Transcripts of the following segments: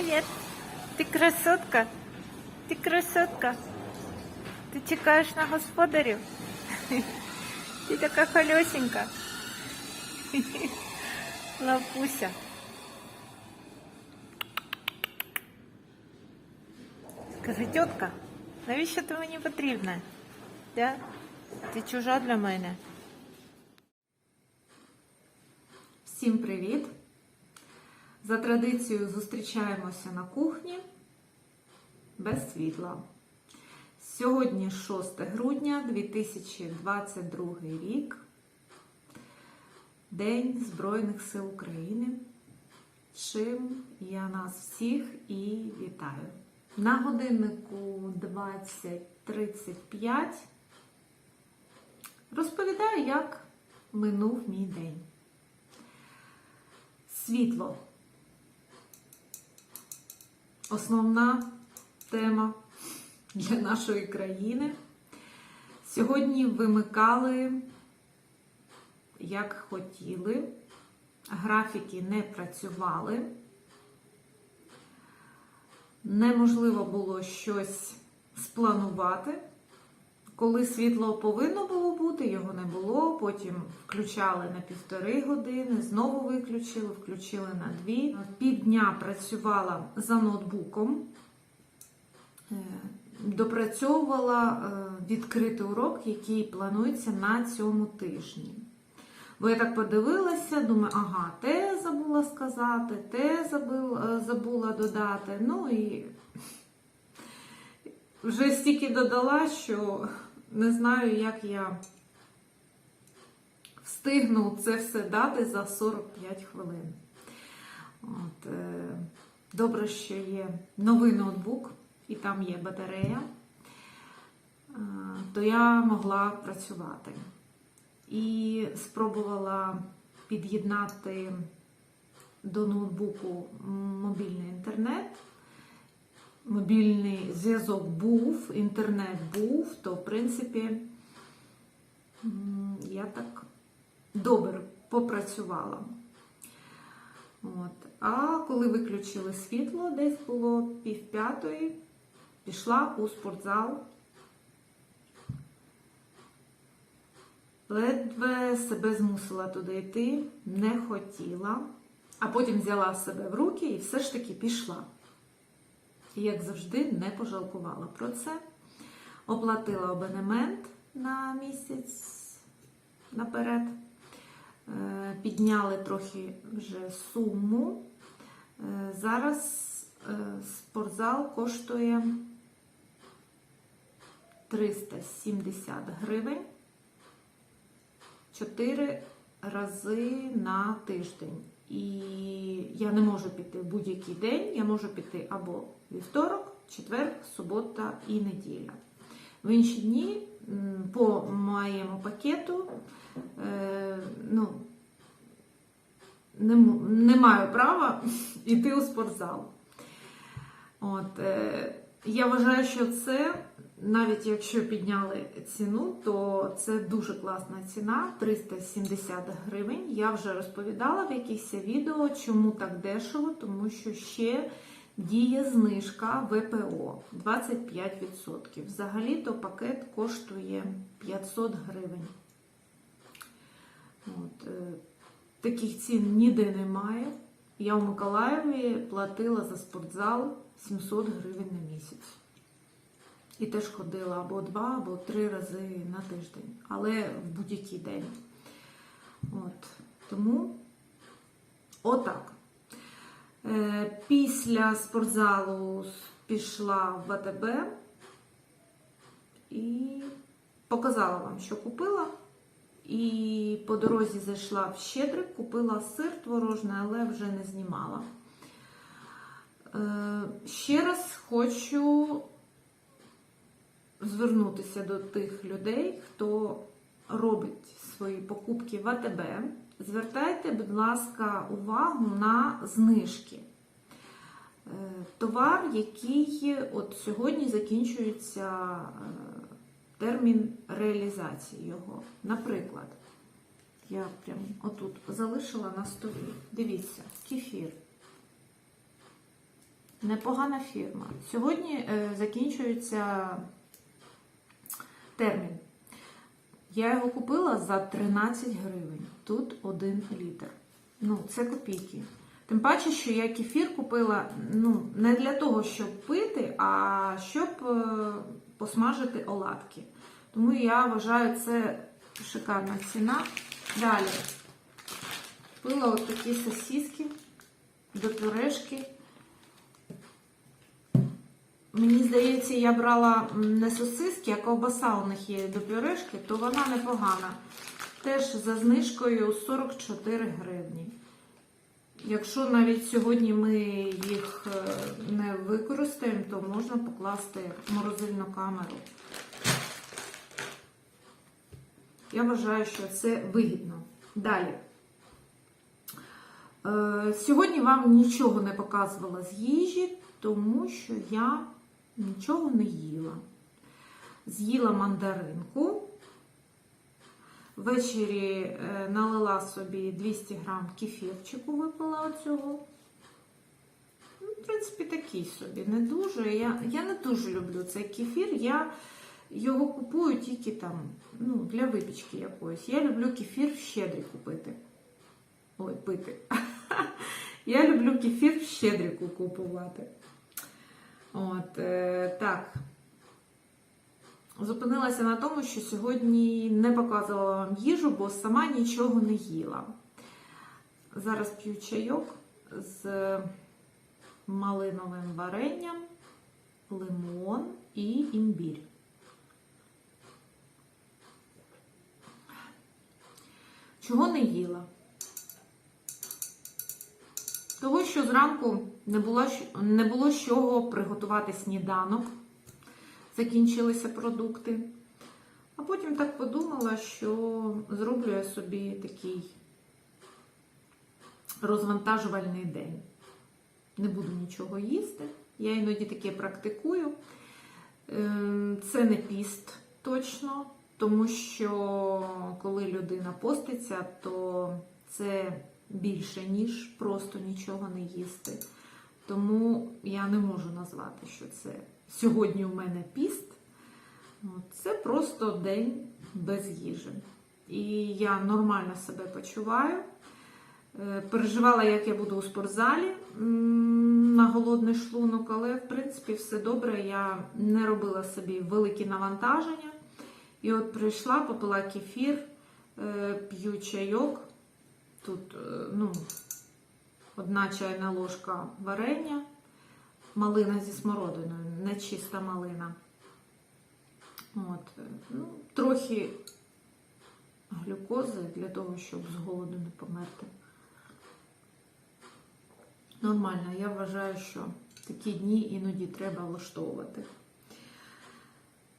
Привет. Ти красотка. Ти красотка. Ти чекаєш на господарів. Ти така холесенька. Лапуся. Скажи, тітка, навіщо ти мені потрібна? Да? Ти чужа для мене. Всім привіт! За традицією зустрічаємося на кухні без світла. Сьогодні 6 грудня 2022 рік, День Збройних сил України. Чим я нас всіх і вітаю. На годиннику 20.35 розповідаю, як минув мій день. Світло. Основна тема для нашої країни. Сьогодні вимикали, як хотіли, графіки не працювали. Неможливо було щось спланувати. Коли світло повинно було бути, його не було. Потім включали на півтори години, знову виключили, включили на дві. Півдня працювала за ноутбуком, е, допрацьовувала е, відкритий урок, який планується на цьому тижні. Бо я так подивилася, думаю, ага, те забула сказати, те забула, забула додати. Ну і вже стільки додала, що не знаю, як я встигну це все дати за 45 хвилин. От, е, добре, що є новий ноутбук, і там є батарея, е, то я могла працювати. І спробувала під'єднати до ноутбуку мобільний інтернет мобільний зв'язок був, інтернет був, то, в принципі, я так добре попрацювала. От. А коли виключили світло, десь було пів п'ятої, пішла у спортзал. Ледве себе змусила туди йти, не хотіла, а потім взяла себе в руки і все ж таки пішла. І, як завжди, не пожалкувала про це. Оплатила абонемент на місяць наперед. Е, Підняли трохи вже суму. Е, Зараз е, спортзал коштує 370 гривень 4 рази на тиждень. І я не можу піти в будь-який день, я можу піти або вівторок, четвер, субота і неділя. В інші дні по моєму пакету е, ну, не, не маю права йти у спортзал. От, е, я вважаю, що це, навіть якщо підняли ціну, то це дуже класна ціна 370 гривень. Я вже розповідала в якихось відео, чому так дешево, тому що ще діє знижка ВПО 25%. Взагалі-то пакет коштує 500 гривень. От, е, таких цін ніде немає. Я у Миколаєві платила за спортзал 700 гривень на місяць. І теж ходила або два, або три рази на тиждень, але в будь-який день. От. Тому отак. Е, Після спортзалу пішла в ВТБ і показала вам, що купила. І по дорозі зайшла в Щедрик, купила сир творожний, але вже не знімала. Е, Ще раз хочу звернутися до тих людей, хто робить свої покупки в АТБ. Звертайте, будь ласка, увагу на знижки. Е, Товар, який от сьогодні закінчується е, термін реалізації його. Наприклад, я прям отут залишила на столі. Дивіться, кефір. непогана фірма. Сьогодні е, закінчується термін. Я його купила за 13 гривень. Тут 1 літр. Ну, це копійки. Тим паче, що я кефір купила ну, не для того, щоб пити, а щоб е, посмажити оладки. Тому я вважаю, це шикарна ціна. Далі купила от такі сосиски до пюрешки. Мені здається, я брала не сосиски, а ковбаса у них є до пюрешки, то вона непогана. Теж за знижкою 44 гривні. Якщо навіть сьогодні ми їх е, не використаємо, то можна покласти в морозильну камеру. Я вважаю, що це вигідно. Далі. Е, Сьогодні вам нічого не показувала з їжі, тому що я нічого не їла. З'їла мандаринку. Ввечері е, налила собі 200 грам кефірчику, випила оцього. Ну, в принципі, такий собі, не дуже. Я, я не дуже люблю цей кефір. Я його купую тільки там, ну, для випічки якоїсь. Я люблю кефір в щедрі купити. Ой, пити. Я люблю кефір в щедрику купувати. От, е, так. Зупинилася на тому, що сьогодні не показувала вам їжу, бо сама нічого не їла. Зараз п'ю чайок з малиновим варенням, лимон і імбір. Чого не їла? Того, що зранку не було, не було чого приготувати сніданок, закінчилися продукти. А потім так подумала, що зроблю я собі такий розвантажувальний день. Не буду нічого їсти. Я іноді таке практикую. Ем, Це не піст точно, тому що коли людина поститься, то це більше, ніж просто нічого не їсти. Тому я не можу назвати, що це сьогодні у мене піст. Це просто день без їжі. І я нормально себе почуваю. Е, Переживала, як я буду у спортзалі на голодний шлунок, але в принципі все добре. Я не робила собі великі навантаження. І от прийшла, попила кефір, е, п'ю чайок. Тут е, ну, одна чайна ложка варення, малина зі смородиною, не чиста малина. От, е, ну, трохи глюкози для того, щоб з голоду не померти. Нормально, я вважаю, що такі дні іноді треба влаштовувати.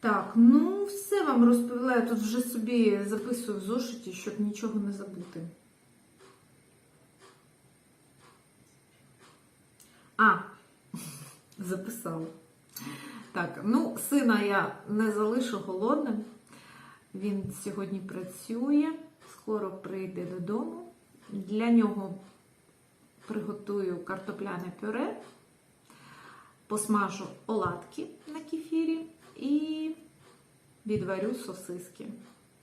Так, ну все вам розповіла. Я тут вже собі записую в зошиті, щоб нічого не забути. А, записала. Так, ну, сина я не залишу голодним. Він сьогодні працює, скоро прийде додому. Для нього приготую картопляне пюре, посмажу оладки на кефірі і відварю сосиски.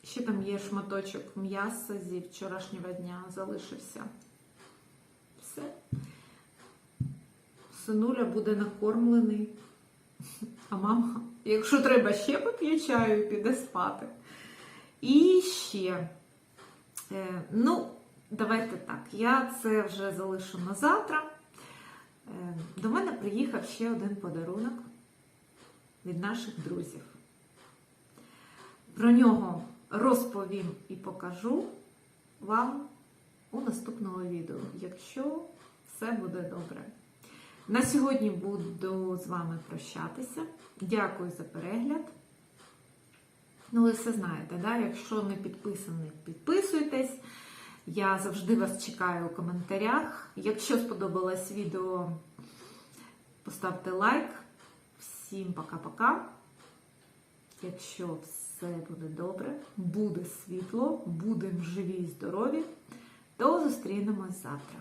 Ще там є шматочок м'яса зі вчорашнього дня залишився. Все. Синуля буде накормлений. А мама, якщо треба, ще поп'є чаю і піде спати. І ще, е, ну, давайте так, я це вже залишу на завтра. Е, до мене приїхав ще один подарунок від наших друзів. Про нього розповім і покажу вам у наступному відео, якщо все буде добре. На сьогодні буду з вами прощатися. Дякую за перегляд. Ну, ви все знаєте, да? якщо не підписані, підписуйтесь. Я завжди вас чекаю у коментарях. Якщо сподобалось відео, поставте лайк. Всім пока-пока. Якщо все буде добре, буде світло, будемо живі і здорові, то зустрінемось завтра.